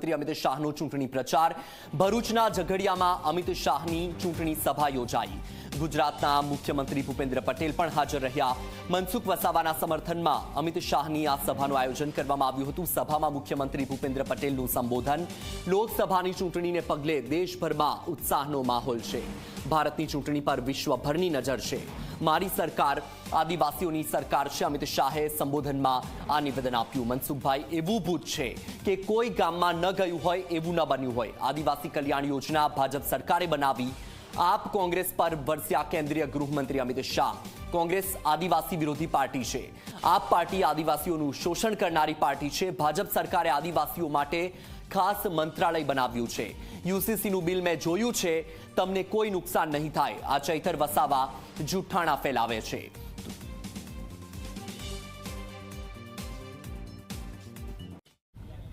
ગૃહમંત્રી અમિત શાહનો ચૂંટણી પ્રચાર ભરૂચના ઝઘડિયામાં અમિત શાહની ચૂંટણી સભા યોજાઈ. ગુજરાતના મુખ્યમંત્રી ભૂપેન્દ્ર પટેલ પણ હાજર રહ્યા. મનસુખ વસાવાના સમર્થનમાં અમિત શાહની આ સભાનું આયોજન કરવામાં આવ્યું હતું. સભામાં મુખ્યમંત્રી ભૂપેન્દ્ર પટેલનું સંબોધન. લોકસભાની ચૂંટણીને પગલે દેશભરમાં ઉત્સાહનો માહોલ છે. ભારતની ચૂંટણી પર વિશ્વભરની નજર છે. મારી સરકાર, આદિવાસીઓની સરકાર છે. અમિત શાહે સંબોધનમાં આ નિવેદન આપ્યું. મનસુખભાઈ, એવું ભૂત છે કે કોઈ ગામમાં ન ગયું હોય, એવું ન બન્યું હોય. આદિવાસી કલ્યાણ યોજના ભાજપ સરકારે બનાવી. આપ કોંગ્રેસ પર વરસ્યા કેન્દ્રીય ગૃહમંત્રી અમિત શાહ. કોંગ્રેસ આદિવાસી વિરોધી પાર્ટી છે. આપ પાર્ટી આદિવાસીઓનું શોષણ કરનારી પાર્ટી છે. ભાજપ સરકારે આદિવાસીઓ માટે ખાસ મંત્રાલય બનાવ્યું છે. યુસીસીનું બિલ મેં જોયું છે. તમને કોઈ નુકસાન નહીં થાય. આ ચૈતર વસાવા જૂઠાણા ફેલાવે છે.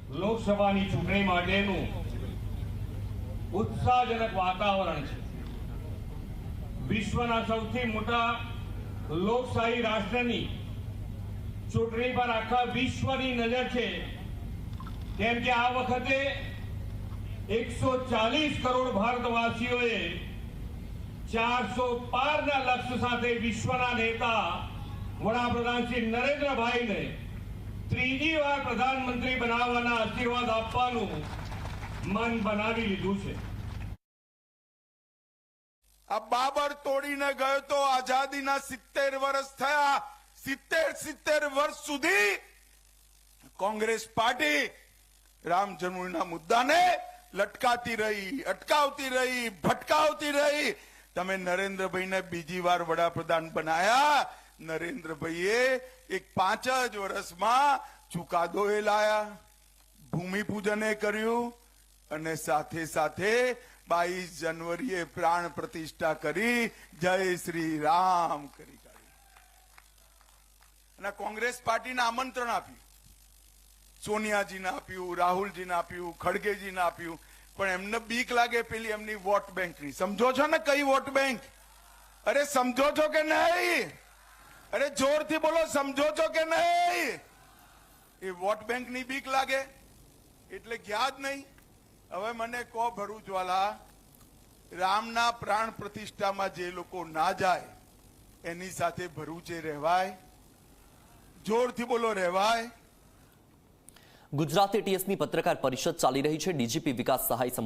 લોકસભાની ચૂંટણી માટેનું ઉત્સાહજનક વાતાવરણ છે. વિશ્વના સૌથી મોટા લોકશાહી રાષ્ટ્રની ચૂંટણી પર આખા વિશ્વની નજર છે. કેમ કે આ વખતે એકસો ચાલીસ કરોડ ભારતવાસીઓએ ચારસો પારના લક્ષ્ય સાથે વિશ્વના નેતા વડાપ્રધાન શ્રી નરેન્દ્રભાઈને ત્રીજી વાર પ્રધાનમંત્રી બનાવવાના આશીર્વાદ આપવાનું મન બનાવી લીધું છે. આ બાબર તોડીને ગયો તો આઝાદીના સિત્તેર વર્ષ થયા. સિત્તેર સિત્તેર વર્ષ સુધી કોંગ્રેસ પાર્ટી રામ જન્મભૂમિના મુદ્દાને લટકાતી રહી, અટકાવતી રહી, ભટકાવતી રહી. તમે નરેન્દ્રભાઈને બીજી વાર વડાપ્રધાન બનાયા. નરેન્દ્રભાઈએ એક પાંચ જ વર્ષમાં ચુકાદો એ લાયા. ભૂમિપૂજને કર્યું અને સાથે સાથે બાવીસ જાન્યુઆરીએ પ્રાણ પ્રતિષ્ઠા કરી, જય શ્રી રામ કરી કાઢી અને કોંગ્રેસ પાર્ટીને આમંત્રણ આપ્યું. સોનિયાજીને આપ્યું, રાહુલજીને આપ્યું, ખડગેજીને આપ્યું. પણ એમને બીક લાગે પેલી એમની વોટ બેંકની. સમજો છો ને કઈ વોટ બેંક? અરે સમજો છો કે નહીં? અરે જોરથી બોલો, સમજો છો કે નહીં? એ વોટ બેંકની બીક લાગે. એટલે ગયા જ નહીં. હવે મને કહો ભરૂચવાલા રામના પ્રાણ પ્રતિષ્ઠામાં જે લોકો ના જાય, એની સાથે ભરૂચે રહેવાય? જોરથી બોલો, રહેવાય? ગુજરાત એટીએસની પત્રકાર પરિષદ ચાલી રહી છે. ડીજીપી વિકાસ સહાય